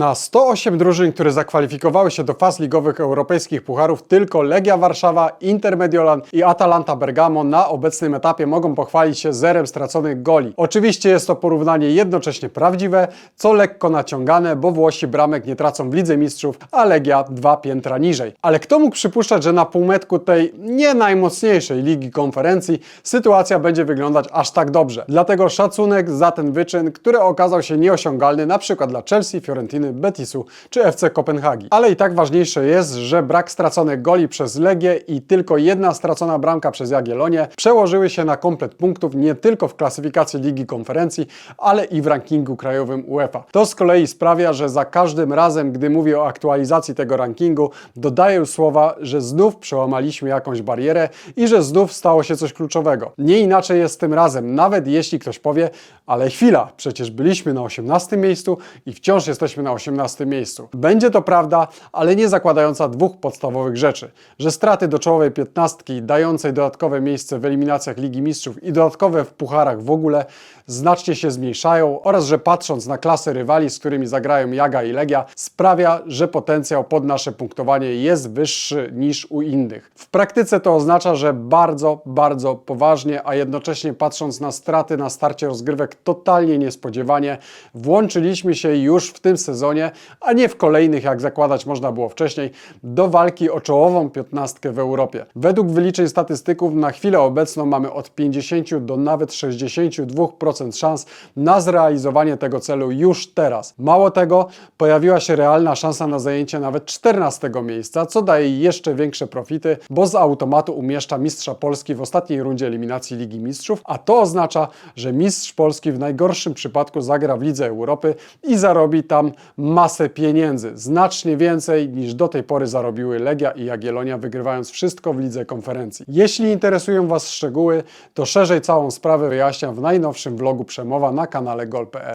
Na 108 drużyn, które zakwalifikowały się do faz ligowych europejskich pucharów, tylko Legia Warszawa, Inter Mediolan i Atalanta Bergamo na obecnym etapie mogą pochwalić się zerem straconych goli. Oczywiście jest to porównanie jednocześnie prawdziwe, co lekko naciągane, bo Włosi bramek nie tracą w Lidze Mistrzów, a Legia dwa piętra niżej. Ale kto mógł przypuszczać, że na półmetku tej nie najmocniejszej ligi konferencji sytuacja będzie wyglądać aż tak dobrze. Dlatego szacunek za ten wyczyn, który okazał się nieosiągalny na przykład dla Chelsea, Fiorentiny, Betisu czy FC Kopenhagi. Ale i tak ważniejsze jest, że brak straconych goli przez Legię i tylko jedna stracona bramka przez Jagiellonię przełożyły się na komplet punktów nie tylko w klasyfikacji Ligi Konferencji, ale i w rankingu krajowym UEFA. To z kolei sprawia, że za każdym razem, gdy mówię o aktualizacji tego rankingu, dodaję słowa, że znów przełamaliśmy jakąś barierę i że znów stało się coś kluczowego. Nie inaczej jest tym razem, nawet jeśli ktoś powie, ale chwila, przecież byliśmy na 18 miejscu i wciąż jesteśmy na 18 miejscu. Będzie to prawda, ale nie zakładająca dwóch podstawowych rzeczy, że straty do czołowej piętnastki dającej dodatkowe miejsce w eliminacjach Ligi Mistrzów i dodatkowe w pucharach w ogóle znacznie się zmniejszają oraz że patrząc na klasę rywali, z którymi zagrają Jaga i Legia, sprawia, że potencjał pod nasze punktowanie jest wyższy niż u innych. W praktyce to oznacza, że bardzo, bardzo poważnie, a jednocześnie patrząc na straty na starcie rozgrywek totalnie niespodziewanie, włączyliśmy się już w tym sezonie, a nie w kolejnych, jak zakładać można było wcześniej, do walki o czołową piętnastkę w Europie. Według wyliczeń statystyków na chwilę obecną mamy od 50 do nawet 62% szans na zrealizowanie tego celu już teraz. Mało tego, pojawiła się realna szansa na zajęcie nawet 14 miejsca, co daje jeszcze większe profity, bo z automatu umieszcza mistrza Polski w ostatniej rundzie eliminacji Ligi Mistrzów, a to oznacza, że mistrz Polski w najgorszym przypadku zagra w Lidze Europy i zarobi tam masę pieniędzy, znacznie więcej niż do tej pory zarobiły Legia i Jagiellonia, wygrywając wszystko w Lidze Konferencji. Jeśli interesują Was szczegóły, to szerzej całą sprawę wyjaśniam w najnowszym vlogu Przemowa na kanale gol.pl.